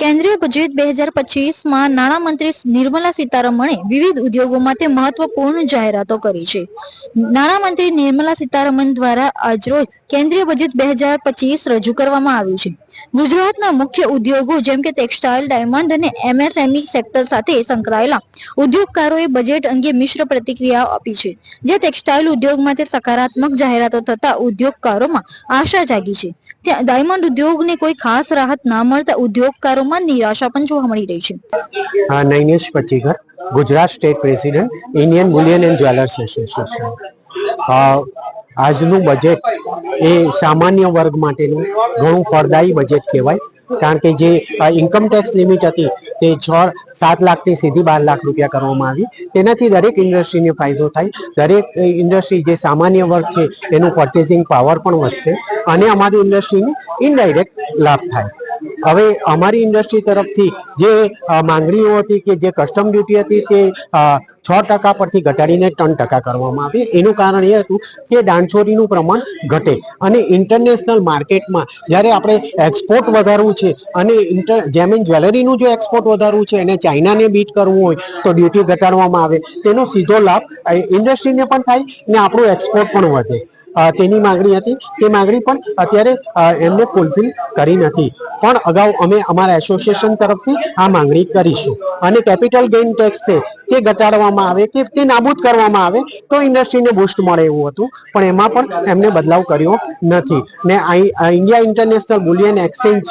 કેન્દ્રીય બજેટ બે હજાર પચીસમાં નાણામંત્રી નિર્મલા સીતારમણે વિવિધ ઉદ્યોગો માટે મહત્વપૂર્ણ જાહેરાતો કરી છે. નાણામંત્રી નિર્મલા સીતારમણ દ્વારા આજરોજ કેન્દ્રીય બજેટ બે હજાર પચીસ રજૂ કરવામાં આવ્યું છે. ગુજરાતના મુખ્ય ઉદ્યોગો જેમ કે ટેક્સટાઇલ, ડાયમંડ અને એમએસએમઈ સેક્ટર સાથે સંકળાયેલા ઉદ્યોગકારોએ બજેટ અંગે મિશ્ર પ્રતિક્રિયાઓ આપી છે, જે ટેક્સટાઇલ ઉદ્યોગ માટે સકારાત્મક જાહેરાતો થતા ઉદ્યોગકારોમાં આશા જાગી છે. ત્યાં ડાયમંડ ઉદ્યોગને કોઈ ખાસ રાહત ના મળતા ઉદ્યોગકારોમાં નિરાશા પણ જોવા મળી રહી છે. Uh, Nainesh Pachikar, Gujarat state president Indian bullion and jewellers association. આજનું બજેટ એ સામાન્ય વર્ગ માટેનું ઘણું ફળદાયી બજેટ કહેવાય. કારણ કે જે ઇન્કમ ટેક્સ લિમિટ હતી તે છ સાત લાખથી સીધી બાર લાખ રૂપિયા કરવામાં આવી. તેનાથી દરેક ઇન્ડસ્ટ્રીને ફાયદો થાય. દરેક ઇન્ડસ્ટ્રી જે સામાન્ય વર્ગ છે એનું પરચેસિંગ પાવર પણ વધશે અને અમારી ઇન્ડસ્ટ્રીને ઇનડાયરેક્ટ લાભ થાય. હવે અમારી ઇન્ડસ્ટ્રી તરફથી જે માંગણીઓ હતી કે જે કસ્ટમ ડ્યુટી હતી તે છ ટકા પરથી ઘટાડીને ત્રણ ટકા કરવામાં આવી. એનું કારણ એ હતું કે દાણચોરીનું પ્રમાણ ઘટે અને ઇન્ટરનેશનલ માર્કેટમાં જ્યારે આપણે એક્સપોર્ટ વધારવું છે અને ઇન્ટર જેમિન જ્વેલરીનું જો એક્સપોર્ટ વધારવું છે અને ચાઇનાને બીટ કરવું હોય તો ડ્યુટી ઘટાડવામાં આવે, તેનો સીધો લાભ ઇન્ડસ્ટ્રીને પણ થાય ને આપણું એક્સપોર્ટ પણ વધે. તેની માંગણી હતી. તે માંગણી પણ અત્યારે એમને ફૂલફિલ કરી નથી. પણ અગાઉ અમે અમારા એસોસિએશન તરફથી આ માંગણી કરીશું. અને કેપિટલ ગેઇન ટેક્સ છે, તે ઘટાડવામાં આવે કે તે નાબૂદ કરવામાં આવે, તો ઇન્ડસ્ટ્રીને બૂસ્ટ મળે એવું હતું. પણ એમાં પણ એમને બદલાવ કર્યો નથી. ને India international bullion exchange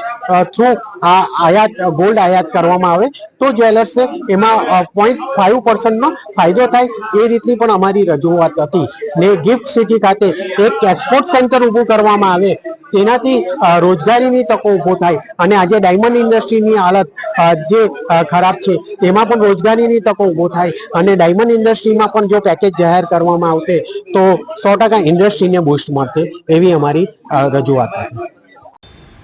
through આ આયાત ગોલ્ડ આયાત કરવામાં આવે, તો જ્વેલર્સે એમાં પોઈન્ટ ફાઈવ પર્સન્ટનો ફાયદો થાય એ રીતની પણ અમારી રજૂઆત હતી. ને ગિફ્ટ સિટી ખાતે એક એક્સપોર્ટ સેન્ટર ઊભું કરવામાં આવે, તેનાથી રોજગારીની તકો ઊભો થાય અને આજે ડાયમંડ ઇન્ડસ્ટ્રીની હાલત જે ખરાબ છે, એમાં પણ રોજગારીની તકો ઊભો થાય અને ડાયમંડ ઇન્ડસ્ટ્રીમાં પણ જો પેકેજ જાહેર કરવામાં આવશે, તો સો ટકા ઇન્ડસ્ટ્રીને બૂસ્ટ મળશે, એવી અમારી રજૂઆત હતી.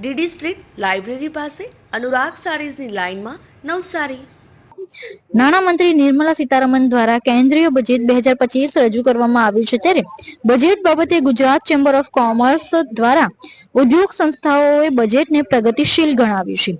DD street library પાસે અનુરાગ સારીઝની લાઇનમાં નવસારી. નાણામંત્રી નિર્મલા સીતારમણ દ્વારા કેન્દ્રીય બજેટ બે હજાર પચીસ રજૂ કરવામાં આવ્યું છે ત્યારે બજેટ બાબતે ગુજરાત ચેમ્બર ઓફ કોમર્સ દ્વારા ઉદ્યોગ સંસ્થાઓએ બજેટને પ્રગતિશીલ ગણાવ્યું છે.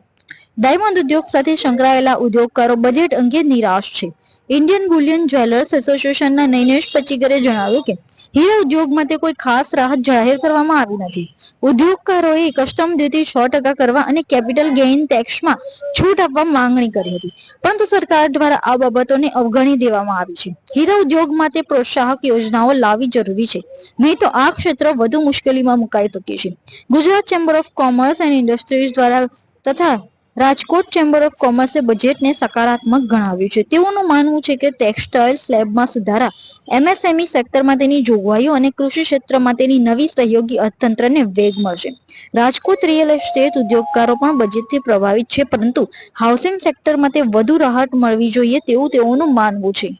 ડાયમંડ ઉદ્યોગ સાથે સંકળાયેલા ઉદ્યોગકારો બજેટ અંગે નિરાશ છે. ઇન્ડિયન બુલિયન જ્વેલર્સ એસોસિએશનના નૈનેશ પચીગરે જણાવ્યું કે, હીરા ઉદ્યોગ માટે કોઈ ખાસ રાહત જાહેર કરવામાં આવી નથી. ઉદ્યોગકારોએ કસ્ટમ ડ્યુટી છ ટકા કરવા અને કેપિટલ ગેઇન ટેક્સમાં છૂટ આપવા માંગણી કરી હતી. પરંતુ સરકાર દ્વારા આ બાબતોને અવગણી દેવામાં આવી છે. હીરા ઉદ્યોગ માટે પ્રોત્સાહક યોજનાઓ લાવવી જરૂરી છે. નહીં તો આ ક્ષેત્ર વધુ મુશ્કેલીમાં મુકાઈ શકે છે. Gujarat chamber of commerce and industries દ્વારા તથા રાજકોટ ચેમ્બર ઓફ કોમર્સે બજેટને સકારાત્મક ગણાવ્યું છે. તેઓનું માનવું છે કે ટેક્સટાઇલ સ્લેબમાં સુધારા એમએસએમઈ સેક્ટરમાં તેની જોગવાઈઓ અને કૃષિ ક્ષેત્રમાં તેની નવી સહયોગી અર્થતંત્રને વેગ મળશે. રાજકોટ રિયલ એસ્ટેટ ઉદ્યોગકારો પણ બજેટથી પ્રભાવિત છે, પરંતુ હાઉસિંગ સેક્ટર માટે વધુ રાહત મળવી જોઈએ તેવું તેઓનું માનવું છે.